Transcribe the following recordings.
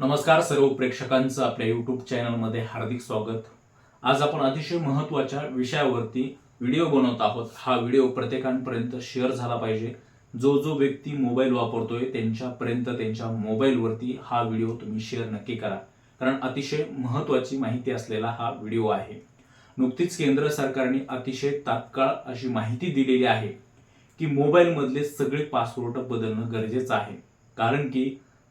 नमस्कार सर्व प्रेक्षकांचं आपल्या यूट्यूब चॅनलमध्ये हार्दिक स्वागत. आज आपण अतिशय महत्त्वाच्या विषयावरती व्हिडिओ बनवत आहोत. हा व्हिडिओ प्रत्येकांपर्यंत शेअर झाला पाहिजे. जो जो व्यक्ती मोबाईल वापरतोय त्यांच्यापर्यंत त्यांच्या मोबाईलवरती हा व्हिडिओ तुम्ही शेअर नक्की करा. कारण अतिशय महत्त्वाची माहिती असलेला हा व्हिडिओ आहे. नुकतीच केंद्र सरकारने अतिशय तात्काळ अशी माहिती दिलेली आहे की मोबाईलमधले सगळे पासवर्ड बदलणं गरजेचं आहे. कारण की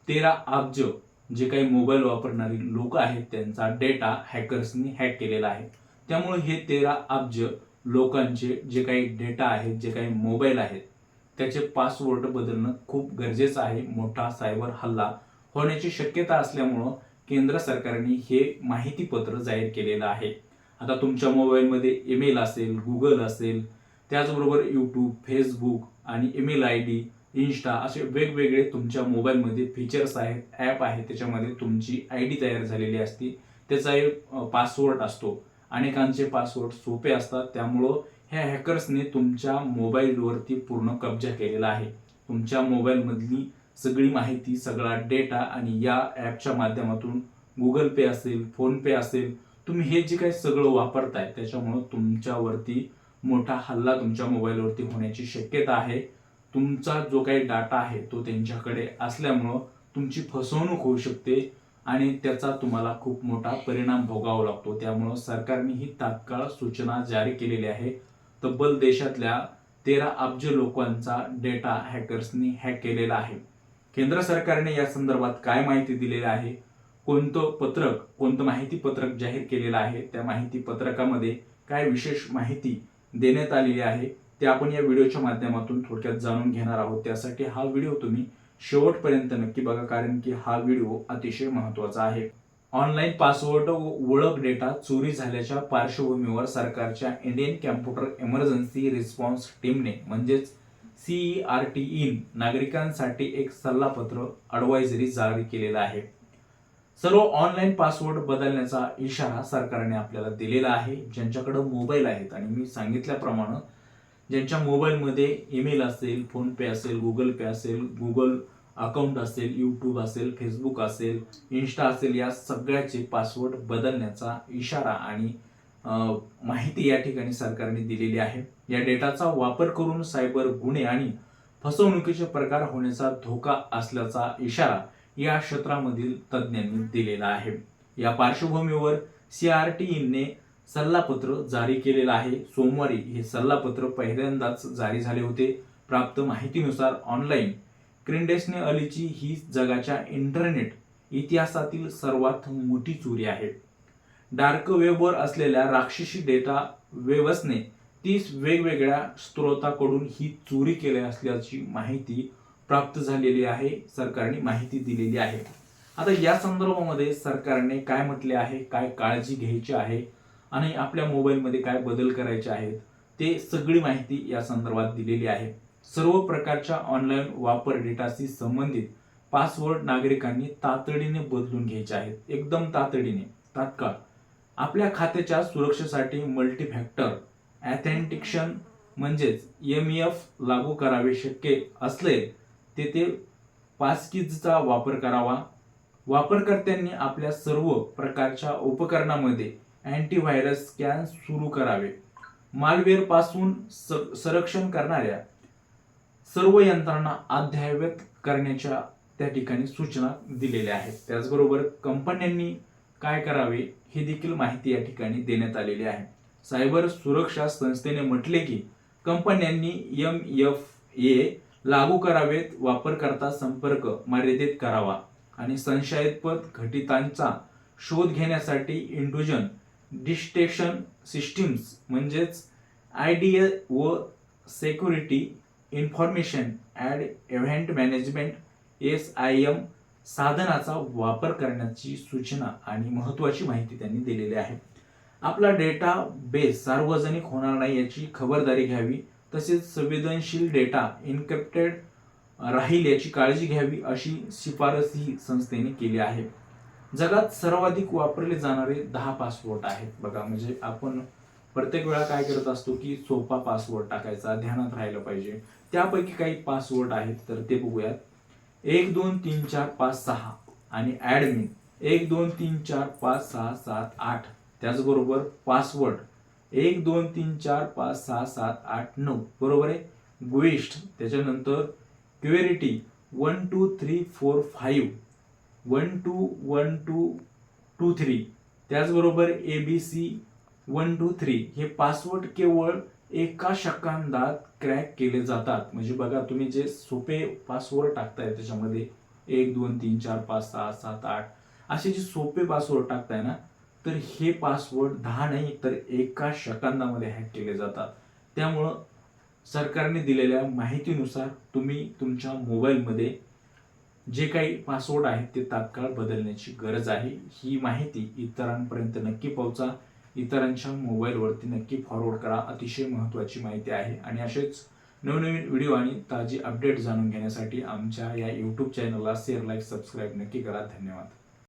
तेरा अब्ज जे काही मोबाईल वापरणारी लोक आहेत त्यांचा डेटा हॅकर्सनी हॅक केलेला आहे. त्यामुळे हे तेरा अब्ज लोकांचे जे काही डेटा आहेत जे काही मोबाईल आहेत त्याचे पासवर्ड बदलणं खूप गरजेचं आहे. मोठा सायबर हल्ला होण्याची शक्यता असल्यामुळं केंद्र सरकारने हे माहितीपत्र जाहीर केलेलं आहे. आता तुमच्या मोबाईलमध्ये ईमेल असेल गुगल असेल त्याचबरोबर यूट्यूब फेसबुक आणि ईमेल आय डी इन्स्टा असे वेगवेगळे तुमच्या मोबाईलमध्ये फीचर्स आहेत ॲप आहे त्याच्यामध्ये तुमची आय डी तयार झालेली असते. त्याचा एक पासवर्ड असतो. अनेकांचे पासवर्ड सोपे असतात. त्यामुळं ह्या हॅकर्सने तुमच्या मोबाईलवरती पूर्ण कब्जा केलेला आहे. तुमच्या मोबाईलमधली सगळी माहिती सगळा डेटा आणि या ॲपच्या माध्यमातून गुगल पे असेल फोनपे असेल तुम्ही हे जे काही सगळं वापरताय त्याच्यामुळं तुमच्यावरती मोठा हल्ला तुमच्या मोबाईलवरती होण्याची शक्यता आहे. तुमचा जो काही डाटा आहे तो त्यांच्याकडे असल्यामुळं तुमची फसवणूक होऊ शकते आणि त्याचा तुम्हाला खूप मोठा परिणाम भोगावा लागतो. त्यामुळं सरकारने ही तात्काळ सूचना जारी केलेली आहे. तब्बल देशातल्या तेरा अब्ज लोकांचा डेटा हॅकर्सनी हॅक केलेला आहे. केंद्र सरकारने या संदर्भात काय माहिती दिलेली आहे? कोणतं पत्रक कोणतं माहिती पत्रक जाहीर केलेलं आहे? त्या माहिती पत्रकामध्ये काय विशेष माहिती देण्यात आलेली आहे? ते आपण या व्हिडिओच्या माध्यमातून थोडक्यात जाणून घेणार आहोत. त्यासाठी हा व्हिडिओ तुम्ही शेवटपर्यंत नक्की बघा कारण की हा व्हिडिओ अतिशय महत्त्वाचा आहे. ऑनलाईन पासवर्ड व ओळख डेटा चोरी झाल्याच्या पार्श्वभूमीवर सरकारच्या इंडियन कॅम्प्युटर इमर्जन्सी रिस्पॉन्स टीमने म्हणजेच सीईआर टी इन नागरिकांसाठी एक सल्लापत्र अडवायझरी जारी केलेला आहे. सर्व ऑनलाईन पासवर्ड बदलण्याचा इशारा सरकारने आपल्याला दिलेला आहे. ज्यांच्याकडे मोबाईल आहेत आणि मी सांगितल्याप्रमाणे ज्यांच्या मोबाईलमध्ये ईमेल असेल फोनपे असेल गुगल पे असेल गुगल अकाउंट असेल यूट्यूब असेल फेसबुक असेल इन्स्टा असेल या सगळ्याचे पासवर्ड बदलण्याचा इशारा आणि माहिती या ठिकाणी सरकारने दिलेली आहे. या डेटाचा वापर करून सायबर गुन्हे आणि फसवणुकीचे प्रकार होण्याचा धोका असल्याचा इशारा या क्षेत्रामधील तज्ज्ञांनी दिलेला आहे. या पार्श्वभूमीवर सीआरटीईने सल्लापत्र जारी केलेलं आहे. सोमवारी हे सल्लापत्र पहिल्यांदाच जारी झाले होते. प्राप्त माहितीनुसार ऑनलाईन. क्रिंडेसने अलीची ही जगाच्या इंटरनेट इतिहासातील सर्वात मोठी चोरी आहे. डार्क वेबवर असलेल्या राक्षसी डेटा वेवसने तीस वेगवेगळ्या स्त्रोताकडून ही चोरी केली असल्याची माहिती प्राप्त झालेली आहे. सरकारने माहिती दिलेली आहे. आता या संदर्भामध्ये सरकारने काय म्हटले आहे? काय काळजी घ्यायची आहे? आणि आपल्या मोबाईलमध्ये काय बदल करायचे आहेत ते सगळी माहिती या संदर्भात दिलेली आहे. सर्व प्रकारच्या ऑनलाईन वापर डेटाशी संबंधित पासवर्ड नागरिकांनी तातडीने बदलून घ्यायचे आहेत. एकदम तातडीने तात्काळ. आपल्या खात्याच्या सुरक्षेसाठी मल्टीफॅक्टर ॲथेंटिक्शन म्हणजेच एम एफ लागू करावे शक्य असले तेथे पासकीजचा वापर करावा. वापरकर्त्यांनी आपल्या सर्व प्रकारच्या उपकरणामध्ये अँटीव्हायरस स्कॅन सुरू करावे. मालवेअरपासून स- संरक्षण करणाऱ्या सर्व यंत्रणा अद्ययावत करण्याच्या त्या ठिकाणी सूचना दिलेल्या आहेत. त्याचबरोबर कंपन्यांनी काय करावे हे देखील माहिती या ठिकाणी देण्यात आलेली आहे. सायबर सुरक्षा संस्थेने म्हटले की कंपन्यांनी एम एफ ए लागू करावेत वापरकर्ता संपर्क मर्यादित करावा आणि संशयास्पद घटितांचा शोध घेण्यासाठी इंडुजन डिस्टेक्शन सिस्टीम्स म्हणजेच आय डी व security information and event management S I M साधनाचा वापर करण्याची सूचना आणि महत्त्वाची माहिती त्यांनी दिलेली आहे. आपला डेटा बेस सार्वजनिक होणार नाही याची खबरदारी घ्यावी तसेच संवेदनशील डेटा इन्क्रिप्टेड राहील याची काळजी घ्यावी अशी शिफारसही संस्थेने केली आहे. जगात सर्वाधिक वापरले जाणारे दहा पासवर्ड आहेत. बघा म्हणजे आपण प्रत्येक वेळा काय करत असतो की सोपा पासवर्ड टाकायचा ध्यानात राहिलं पाहिजे. त्यापैकी काही पासवर्ड आहेत तर ते बघूयात. एक दोन तीन चार पाच सहा आणि ॲडमिन एक दोन तीन चार पाच सहा सात आठ. त्याचबरोबर पासवर्ड एक दोन तीन चार पाच सहा सात आठ नऊ. बरोबर आहे? गुईस्ट त्याच्यानंतर qwerty one two three four five one two one two two three. त्याचबरोबर A B C one two three. हे पासवर्ड केवळ एका शकांदात क्रॅक केले जातात. म्हणजे बघा तुम्ही जे सोपे पासवर्ड टाकताय त्याच्यामध्ये एक दोन तीन चार पाच सहा सात आठ असे जे सोपे पासवर्ड टाकताय ना तर हे पासवर्ड दहा नाही तर एका शकांदामध्ये हॅक केले जातात. त्यामुळं सरकारने दिलेल्या माहितीनुसार तुम्ही तुमच्या मोबाईलमध्ये जे काही पासवर्ड आहेत ते तात्काळ बदलण्याची गरज आहे. ही माहिती इतरांपर्यंत नक्की पोहोचा. इतरांच्या मोबाईलवरती नक्की फॉरवर्ड करा. अतिशय महत्त्वाची माहिती आहे. आणि असेच नवनवीन व्हिडिओ आणि ताजी अपडेट जाणून घेण्यासाठी आमच्या या यूट्यूब चॅनलला शेअर लाईक सबस्क्राईब नक्की करा. धन्यवाद.